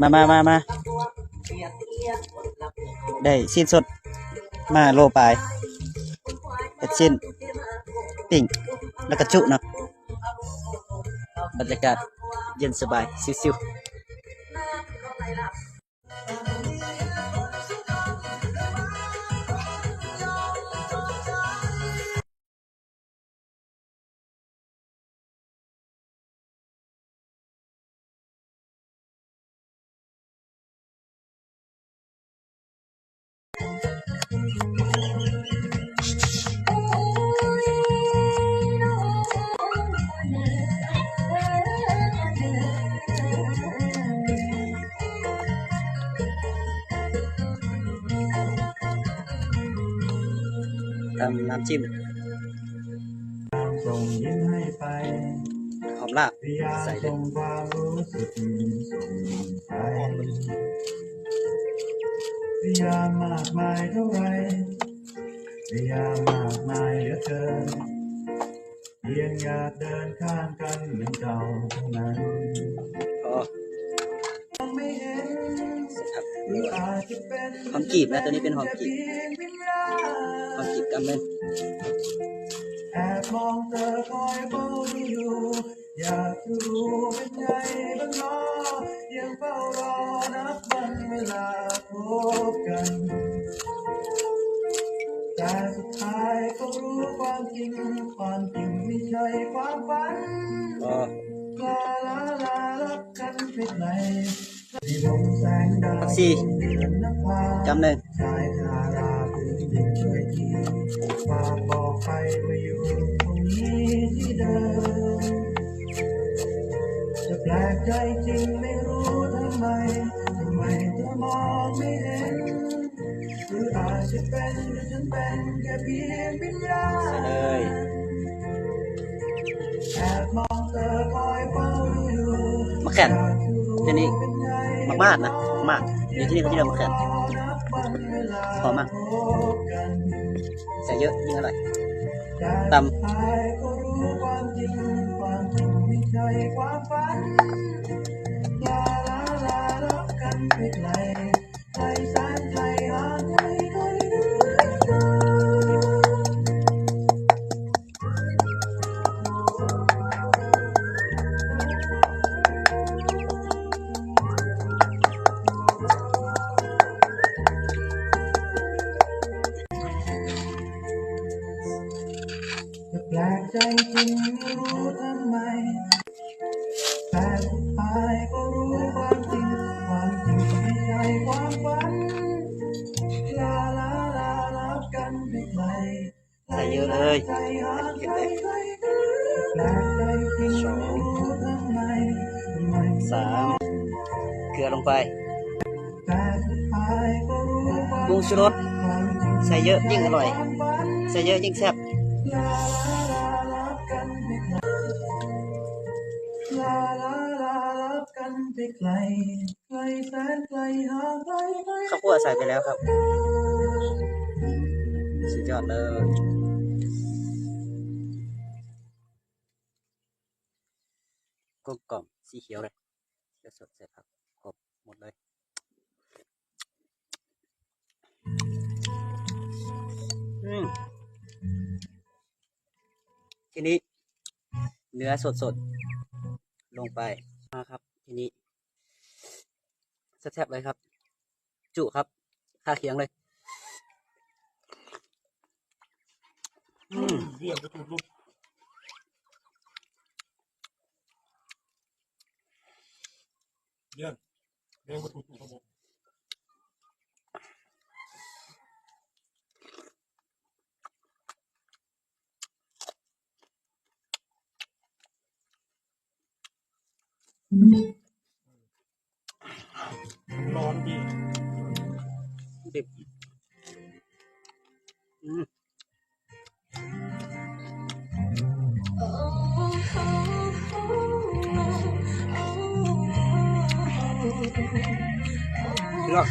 มามามามาได้สิ้นสด มาโลปลายเอ็ดสิ้นติ่งแล้วก็จุเนาะบรรยากาศเย็นสบาย ซิวๆ ทำน้ำจิ้มส่งยิ้มให้ไปหอมลาบพยายามใส่เลส่ยงความรู้สึกส่งไปพยายามมากมายเท่าไรพยายามมากมายเหลือเกินเพียงอยากเดินข้างกันเหมือนเก่าเท่านั้นอ๋อไม่เห็นครับหรืออาจจะเป็นหอมกีบนะตัวนี้เป็นหอมกีบำเนิดแอบมองเธอคอยเฝ้าดูอยู่ อยากจะรู้เป็นไงบ้างเนาะยังเฝ้ารอนับวันเวลาพบกัน แต่สุดท้ายก็รู้ความจริง ความจริงไม่ใช่ความฝันอ๋อลาลาลารักกันเป็นไหนที่ลมแสงดาวผักชีเดือนนภากำเนิด ช่วยทีฝากบอกไปว่าอยู่ตรงนี้ที่เดิมจะแปลกใจจริงไม่รู้ทำไมทำไมเธอมองไม่เห็นหรืออาจจะเป็นหรือฉันเป็นแค่เพียงวิญญาณเลยแอบมองเธอคอยเฝ้าดูอยู่มะแขนที่นี่มากมากๆนะมากอยู่ที่นี่เขาที่เรียกมะแขน หอมมากใส่เยอะยิ่งอร่อยตำ ลกใจจริงไม่รู้ทำไม แต่สุดท้ายก็รู้ความจริง ความจริงไม่ใช่ความฝัน ลาลาลาลับกันไปไกลใส่เยอะเลยใจหางไกลไกลแปลกใจจริงไม่รู้ทำไมสามเกลือลงไปแต่สุดท้ายก็รู้ความปรุงชูรสใส่เยอะยิ่งอร่อย ใส่เยอะยิ่งแซ่บ ลาลาลาลับกันไปไกลไกลแสนไกลห่างไกลไกลข้าวคั่วใส่ไปแล้วครับ สุดยอดเลยกลมกล่อมสีเขียวเลยเขียวสดใส่ผักครบหมดเลยอืมทีนี้เนื้อสดๆ ลงไปมาครับ ทีนี้แซ่บๆเลยครับ จุครับค่าเคียงเลยอืมเรียกก็ถูกลูกเรียกเรียกก็ถูกถูกครับผม ร้อนดีดิบอืมเลือก